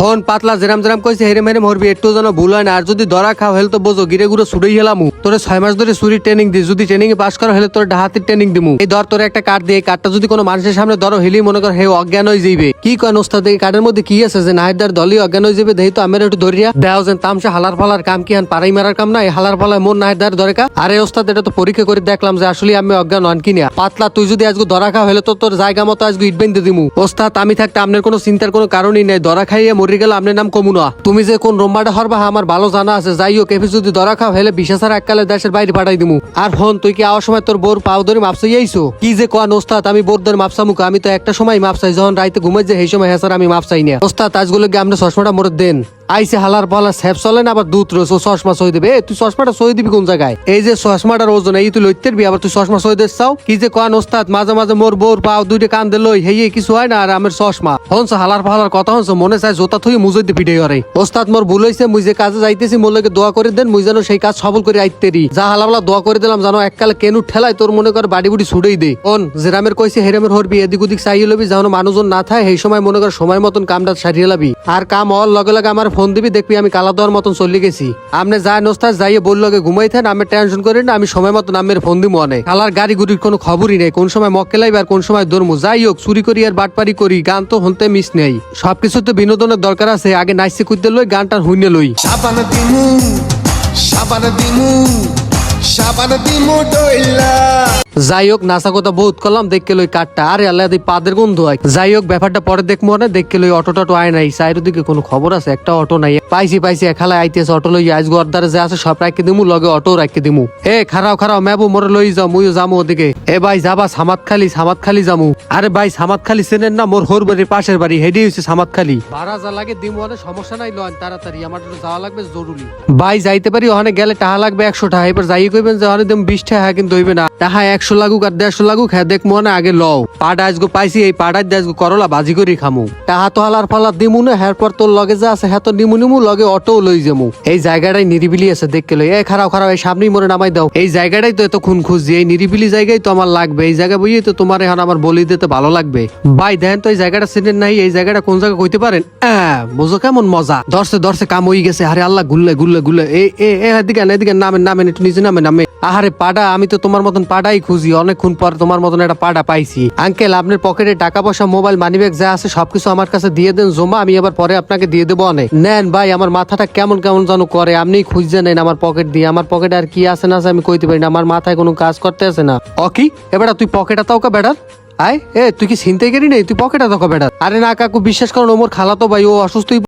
হন পাতলা জেরাম জেরাম কইছে, হেরে মেরে মরবি, একটু যেন ভুল হয় না। আর যদি ধরা খাও, হেলে তো বোঝো, গিরে গুলো ছুড়েই হেলাম। তোরে ছয় মাস ধরে চুরি ট্রেনিং দি, যদি ট্রেনিং এ পাস করো, হেলে তোর ডাহাতির ট্রেনিং দিমু। এই ধর, তোর একটা কার্ড দিয়ে কার্ডটা যদি কোনো মানুষের সামনে ধরো হেলি মনে কর হে অজ্ঞান হয়ে যাইবে। কি কয় ওস্তাদ এই কার্ডের মধ্যে কি আছে যে নাহিদার দলই অজ্ঞান হয়ে যাবে দেহি তো আমের একটু ধরিয়া, দেও যেন তামসা হালার ফালার কাম কি হান, পাড়াই মারার কাম না? এই হালার ফালার মোর নাহিদার দরকা আরে ওস্তাদ, এটা তো পরীক্ষা করে দেখলাম যে আসলে আমি অজ্ঞান হন কিনা পাতলা, তুই যদি আজকে ধরা খাও, হলে তো তোর জায়গা মতো আজকে ইট বেঁধে দিমু। ওস্তাদ, আমি থাকতে আপনার কোনো চিন্তার কোনো কারণই নাই। ধরা খাইয়ে মরে গেলে আপনার নাম কমু তুমি যে কোন রোম্বাটা হরবা আমার ভালো জানা আছে। যাই হোক এফি যদি ধরা খাও, হেলে বিশেষ আর এককালে দেশের বাইরে পাঠাই দিমু। আর ফোন তুই কি আওয়ার সময় তোর বোর পাও ধরে মাপসাই আইসো কি যে কোয়া ওস্তাদ, আমি বোর ধরে মাপসা মুখ আমি তো একটা সময় মাপসাই, যখন রাইতে ঘুমাই যে, সেই সময় হেসার আমি মাপসাই না ওস্তাদ আজগুলো গিয়ে আমরা চশমাটা মোর দেন। আইসে হালার পালা স্যাপ চলে না, আবার দুধ রয়েছে চশমা সই দেবে। তুই চশমাটা সই দিবি কোন জায়গায়? এই যে চশমাটার ওজন, এই তুই লইতে পারবি, আবার তুই চশমা সই দিস চাও? কি যে কোয়ান ওস্তাদ, মাঝে মাঝে মোর বোর পাও, দুইটা কান দে লই, হেই কিছু হয় না, আর আমার চশমা। হনস, হালার ফালার কথা হনস, মনে চাই জোতা থুই মুজই দি পিঠে করে ওস্তাদ মোর ভুল হইছে, মুই যে কাজে যাইতেছি, মোর লাগে দোয়া করে দেন, মুই যেন সেই কাজ সফল করে আইতেরি যা হালাবলা দোয়া করে দিলাম জানো এককালে কেনু ঠেলাই তোর মনে কর বাড়ি বুড়ি ছুড়েই দে। কোন জেরামের কইছে, হেরামের হরবি এদিক ওদিক চাইয়ে লবি, যেন মানুষজন না থাকে সেই সময় মনে কর সময় মতন কামটা সারিয়ে লাবি। আর কাম হওয়ার লগে লগে আমার ফোন দিবি, দেখবি আমি কালা দেওয়ার মতন চলে গেছি। আপনি যা নোস্তাস যাইয়ে বলল লগে ঘুমাই থাকেন আমি টেনশন করি না, আমি সময় মতন আমের ফোন দিব অনেক। কালার গাড়ি গুড়ির কোনো খবরই নেই, কোন সময় মক্কে মক্কেলাই আর কোন সময় ধর্ম যাই হোক, চুরি করি আর বাটপারি করি, গান তো হনতে মিস নেই। সবকিছু তো বিনোদনের দরকার আছে, আগে নাইসে কুইতে লই গানটা হুইনে লই। সাবান দিমু সাবান দিমু সাবান দিমু ডইলা। যাই হোক নাসা কথা বহুত করলাম দেখকে লই কাঠটা। আরে আল্লাহ দি পাদের গন্ধ হয় যাই হোক ব্যাপারটা পরে দেখব না দেখকে লই অটো টটো আয় নাই। সাইড দিকে কোনো খবর আছে? একটা অটো নাই। পাইছি পাইছি এখালে আইতেছে অটো লই আজ গর্দারে যে আছে সব রাখকে দিমু লগে অটো রাখকে দিমু। এ খারাও খারাও মেবু মোরে লই যাও মুইও যামু ওদিকে। এ ভাই যাবা সামাত খালি সামাত খালি যামু। আরে ভাই সামাত খালি চেনেন না? মোর হোর বাড়ির পাশের বাড়ি হেডি হইছে সামাত খালি ভাড়া যা লাগে দিমু অনেক সমস্যা নাই লয় তাড়াতাড়ি। আমার যাওয়া লাগবে জরুরি। ভাই যাইতে পারি ওখানে গেলে টাকা লাগবে একশো টাকা এবার যাই কইবেন যে অনেক দিন বিশ টাকা কিন্তু হইবে না। টাকা একশো লাগুক আর দেড়শো লাগুক হ্যাঁ দেখ মনে আগে লও। পাটা আজগো পাইছি, এই পাটার আজগো করলা বাজি করি খামু। টাহা তো হালার ফালার দিমু না হ্যার পর তোর লগে যা আছে হ্যাঁ তো নিমু নিমু, লগে অটো লই যামু। এই জায়গাটাই নিরিবিলি আছে, দেখকে লই। এই খারাপ খারাপ এই সামনেই মনে নামাই দাও। এই জায়গাটাই তো এত খুন খুঁজি এই নিরিবিলি জায়গায় তো আমার লাগবে। এই জায়গা বইয়ে তো তোমার এখন আমার বলি দিতে ভালো লাগবে। ভাই দেখেন তো এই জায়গাটা চিনেন নাই, এই জায়গাটা কোন জায়গা কইতে পারেন? বুঝো কেমন মজা। দর্শে দর্শে কাম হয়ে গেছে। আরে আল্লাহ, গুল্লে গুল্লে গুল্লে। এ এদিকে এদিকে নামেন নামেন, একটু নিচে নামেন নামে আহারে পাডা আমি তো তোমার মতন পাডাই খুঁজি অনেকক্ষণ পর তোমার মতন একটা পাডা পাইছি। আঙ্কেল, আপনার পকেটে টাকা পয়সা মোবাইল মানিব্যাগ যা আছে, সবকিছু আমার কাছে দিয়ে দেন জমা আমি আবার পরে আপনাকে দিয়ে দেবো অনেক। নেন ভাই, আমার মাথাটা কেমন কেমন যেন করে আপনি খুঁজছে নেন আমার পকেট দিয়ে। আমার পকেটে আর কি আছে না আছে আমি কইতে পারি না, আমার মাথায় কোনো কাজ করতে আছে না। ও কি? এবার তুই পকেটে তাও কা বেটার? আয়, এ, তুই কি চিনতে গেলি নেই? তুই পকেটে তাও কা বেটার? আরে না, কাকু, বিশ্বাস করো ওমর খালা তো ভাই, ও অসুস্থ